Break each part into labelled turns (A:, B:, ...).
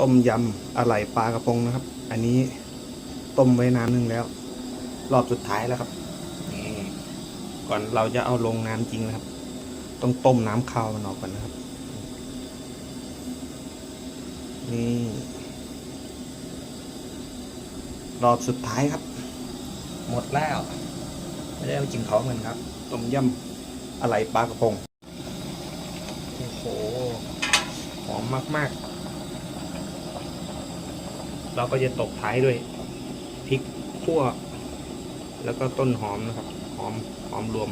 A: ต้มยำอะไหล่ปลากระพงนะครับ อันนี้ต้มไว้น้ำหนึ่งแล้ว รอบสุดท้ายแล้วครับนี่ก่อนเราจะเอาลงน้ำจริงนะครับ ต้องต้มน้ำคาวมันออกก่อนนะครับ นี่รอบสุดท้ายครับ หมดแล้ว ไม่ได้เอากินเขาเหมือนครับ ต้มยำอะไหล่ปลากระพง โอ้โห หอมมาก ๆ เราก็จะตบท้ายด้วยพริกขั่ว แล้วก็ต้นหอมนะครับ หอมหอมรวม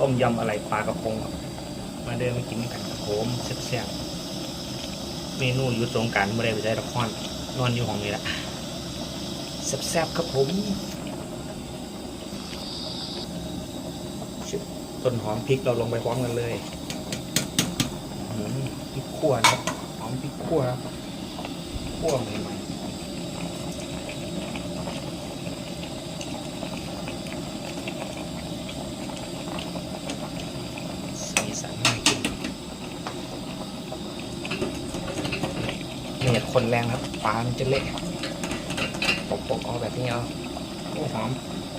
A: ต้มยำอะไรปลากระพงมาเดินมากินกันโหมแซ่บๆเมนูอยู่สงการไม่ได้ไปได้ละครนอนอยู่ห้องนี้แหละแซ่บๆครับผมต้นหอมพริกเราลงไปพร้อมกันเลยพริกขั่วนะครับหอมพริกขั่วครับ ขั่วใหม่ๆสีสันน่ากินเนี่ยคนแรงครับปลามันจะเละปกปกเอาแบบนี้เอาโอ้หอม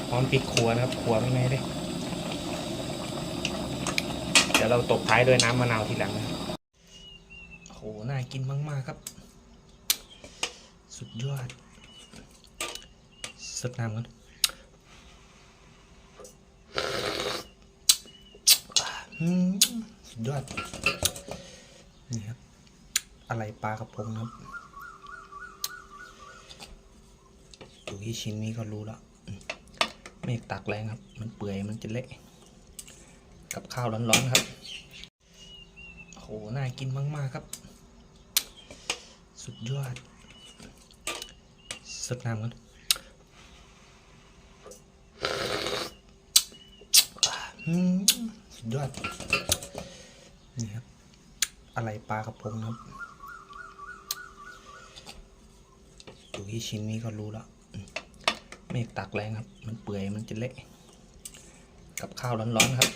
A: หอมพริกขัวนะครับขัวไม่ไหม้เลยเดี๋ยวเราตบท้ายด้วยน้ำมะนาวทีหลังนะโอ้โหน่ากินมาก ๆ ครับ สุดยอดสดน้ำกันอืมสุดยอด นี่ครับ อะไรปลากระพงครับดูที่ชิ้นนี้ก็รู้แล้ว ไม่ตักแรงครับ มันเปื่อยมันจะเละ กับข้าวร้อนๆครับโอ้โหน่ากินมาก ๆ ครับ สุดยอด ดน้ำกันสุดยอดนี่ครับ อะไรปลากระพงครับดูที่ชิ้นนี้ก็รู้แล้วอืมไม่ตักแรงครับ มันเปื่อยมันจะเละ กับข้าวร้อนๆครับ